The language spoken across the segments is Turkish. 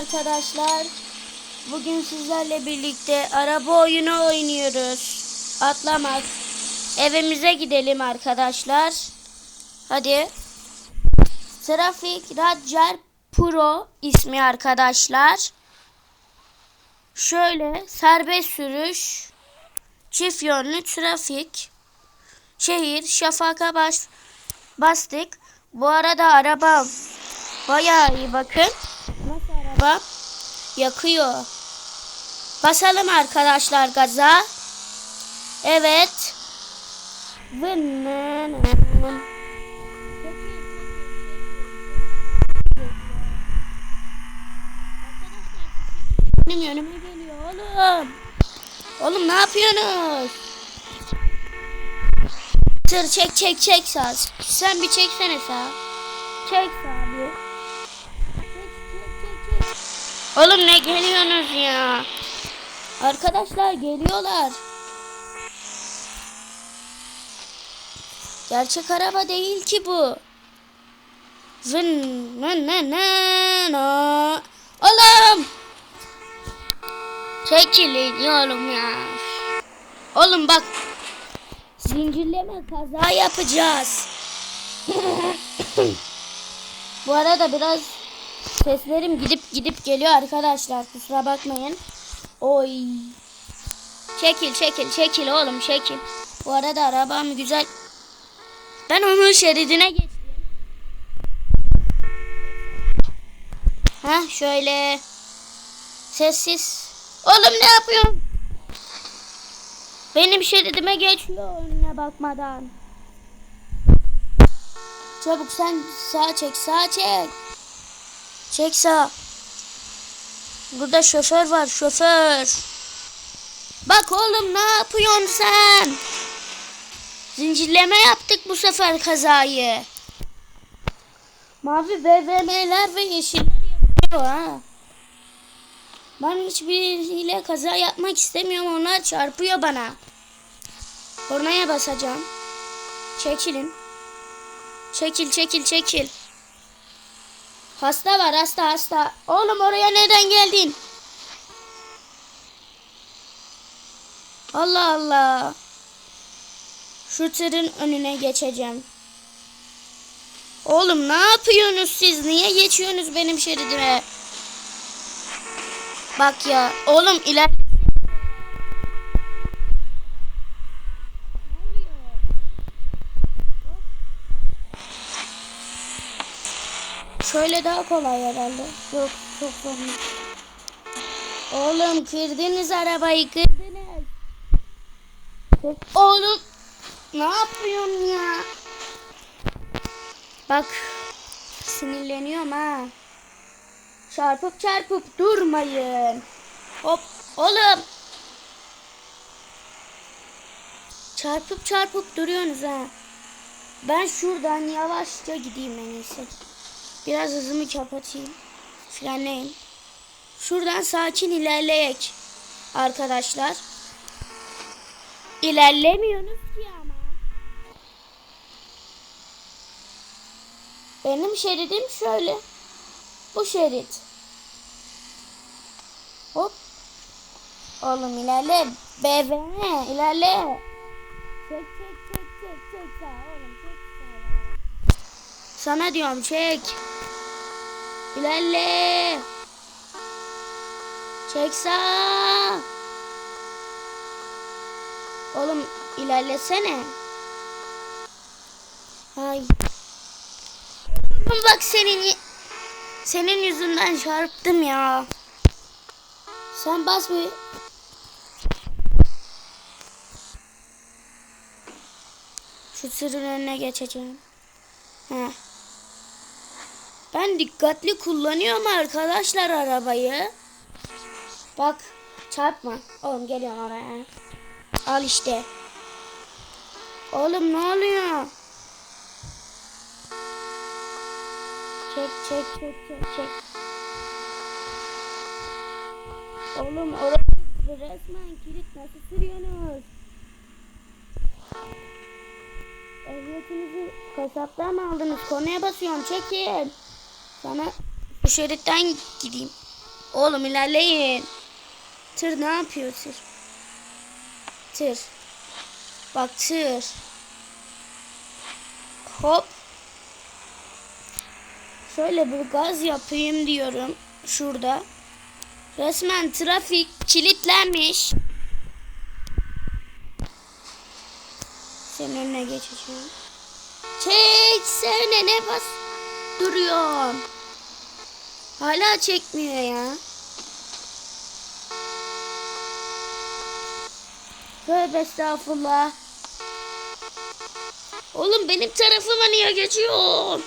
arkadaşlar. Bugün sizlerle birlikte araba oyunu oynuyoruz. Atlamak. Evimize gidelim arkadaşlar. Hadi. Trafik Radjar Pro ismi arkadaşlar. Şöyle serbest sürüş, çift yönlü trafik, şehir, şafaka bas, bastık. Bu arada araba bayağı iyi bakın. Araba? Yakıyor. Basalım arkadaşlar gaza. Evet. Benim önüme geliyor oğlum. Oğlum ne yapıyorsunuz? Tır çek çek çek saz. Sen bir çeksene sağ. Çek sağ bir. Çek, çek, çek, çek. Oğlum ne geliyorsunuz ya? Arkadaşlar geliyorlar. Gerçek araba değil ki bu. Vın vın vın o. Oğlum. Çekilin oğlum ya. Oğlum bak. Zincirleme kaza yapacağız. Bu arada biraz seslerim gidip gidip geliyor arkadaşlar. Kusura bakmayın. Oy. Çekil çekil çekil oğlum çekil. Bu arada arabam güzel. Ben onun şeridine geçtim. Ha şöyle. Sessiz. Oğlum ne yapıyorsun? Benim şeridime geçiyor önüne bakmadan. Çabuk sen sağ çek sağ çek. Çek sağ. Burada şoför var şoför. Bak oğlum ne yapıyorsun sen? Zincirleme yaptık bu sefer kazayı. Mavi BVM'ler ve yeşiller yapıyor ha. Ben hiçbiriyle kaza yapmak istemiyorum. Onlar çarpıyor bana. Kornaya basacağım. Çekilin. Çekil çekil çekil. Hasta var hasta hasta. Oğlum oraya neden geldin? Allah Allah. Şu tırın önüne geçeceğim. Oğlum ne yapıyorsunuz siz? Niye geçiyorsunuz benim şeridime? Bak ya. Oğlum iler... Şöyle daha kolay herhalde. Yok çok zor. Oğlum kırdınız arabayı kırdınız. Oğlum ne yapıyorsun ya? Bak sinirleniyorum ha. Çarpıp çarpıp durmayın. Hop oğlum. Çarpıp çarpıp duruyorsunuz ha. Ben şuradan yavaşça gideyim en iyisi. Biraz hızımı kapatayım. Frenleyeyim. Şuradan sakin ilerleyek. Arkadaşlar. İlerlemiyorsunuz ki ama. Benim şeridim şöyle. Bu şerit. Hop. Oğlum ilerle. BVM ilerle. Çek çek çek çek çek oğlum çek. Sana diyorum çek. İlerle. Çek sağ. Oğlum ilerlesene. Hay. Bak senin senin yüzünden çarptım ya. Sen bas bir. Şu tırın önüne geçeceğim. Heh. Ben dikkatli kullanıyorum arkadaşlar arabayı. Bak çarpma. Oğlum geliyorsun oraya. Al işte. Oğlum ne oluyor? Çek çek çek çek çek. Oğlum orası resmen kilit nasıl sürüyorsunuz? Ehliyetinizi kasaptan mı aldınız? Konuya basıyorum çekin. Sana bu şeritten gideyim. Oğlum ilerleyin. Tır ne yapıyor tır? Tır. Bak tır. Hop. Şöyle bir gaz yapayım diyorum. Şurada. Resmen trafik kilitlenmiş. Senin önüne geçeceğim. Çeksene ne bas duruyorsun. Hala çekmiyor ya. Tövbe estağfurullah. Oğlum benim tarafıma niye geçiyorsun?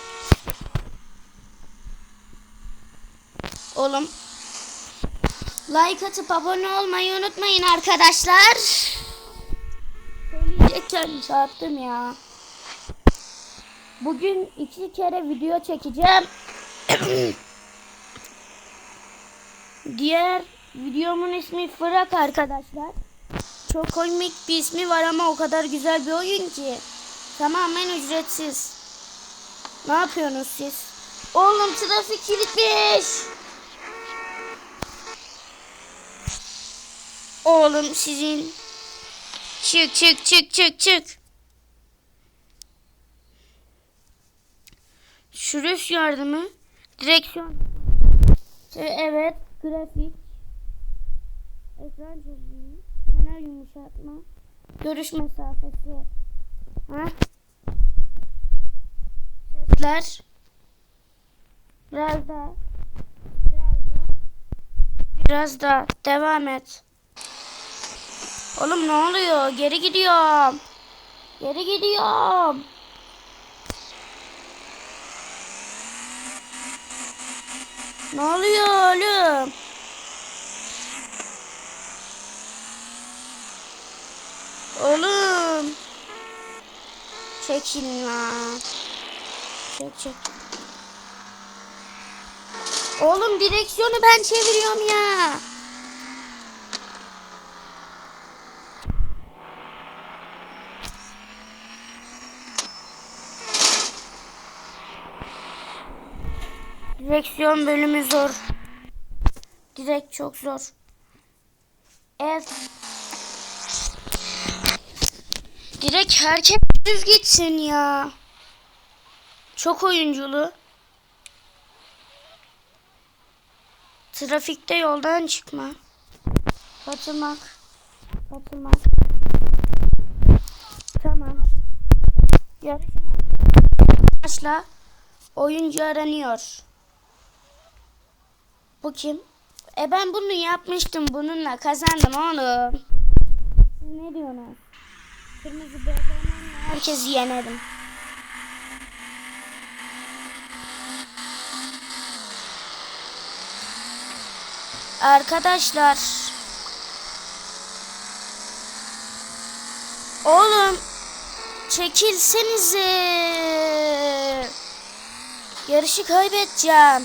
Oğlum. Like atıp abone olmayı unutmayın arkadaşlar. Söyleyecekken çarptım ya. Bugün iki kere video çekeceğim. Diğer videomun ismi Fırak arkadaşlar. Çok komik bir ismi var ama o kadar güzel bir oyun ki. Tamamen ücretsiz. Ne yapıyorsunuz siz? Oğlum trafik kilitmiş. Oğlum sizin. Çık çık çık çık çık. Sürüş yardımı. Direksiyon. Evet. Grafik. Ekran çözümü. Kenar yumuşatma. Görüş mesafesi. Ha? Sesler. Biraz daha. Biraz daha. Biraz daha. Devam et. Oğlum ne oluyor? Geri gidiyorum. Geri gidiyorum. Ne oluyor oğlum? Oğlum. Çekin lan. Çek çek. Oğlum direksiyonu ben çeviriyorum ya. Direksiyon bölümü zor. Direkt çok zor. Evet. Direkt herkes düz gitsin ya. Çok oyunculu. Trafikte yoldan çıkma. Katılmak. Katılmak. Tamam. Yarışma. Başla. Oyuncu aranıyor. Bu kim? E ben bunu yapmıştım. Bununla kazandım oğlum. Siz ne diyorsunuz? Kırmızı bebeğimle herkesi yenerim. Arkadaşlar. Oğlum. Çekilsenize. Yarışı kaybedeceğim.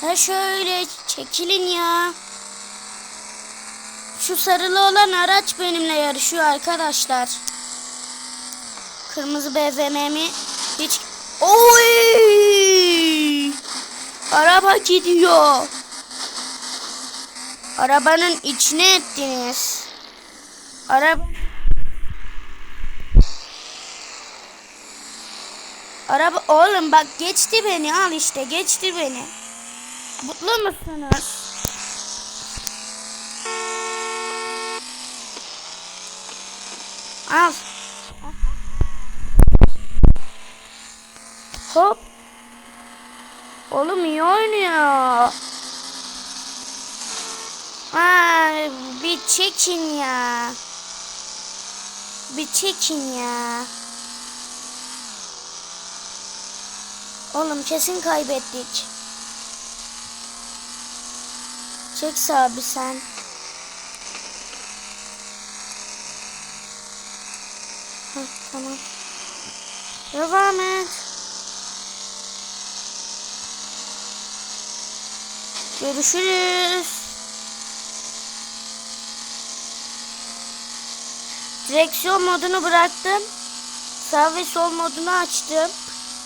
Ha şöyle çekilin ya. Şu sarılı olan araç benimle yarışıyor arkadaşlar. Kırmızı BVM'mi hiç... Oy! Araba gidiyor. Arabanın içine ettiniz. Araba... Araba oğlum bak geçti beni al işte geçti beni. Mutlu musunuz? Al. Hop. Oğlum iyi oynuyor. Ha, bir çekin ya. Bir çekin ya. Oğlum kesin kaybettik. Çek abi sen. Heh, tamam. Devam et. Görüşürüz. Direksiyon modunu bıraktım. Sağ ve sol modunu açtım.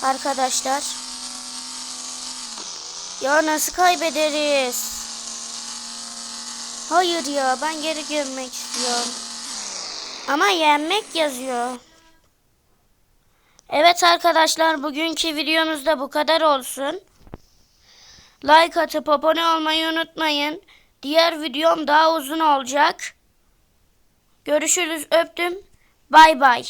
Arkadaşlar. Ya nasıl kaybederiz? Hayır ya ben geri girmek istiyorum. Ama yenmek yazıyor. Evet arkadaşlar bugünkü videomuz da bu kadar olsun. Like atıp abone olmayı unutmayın. Diğer videom daha uzun olacak. Görüşürüz öptüm. Bay bay.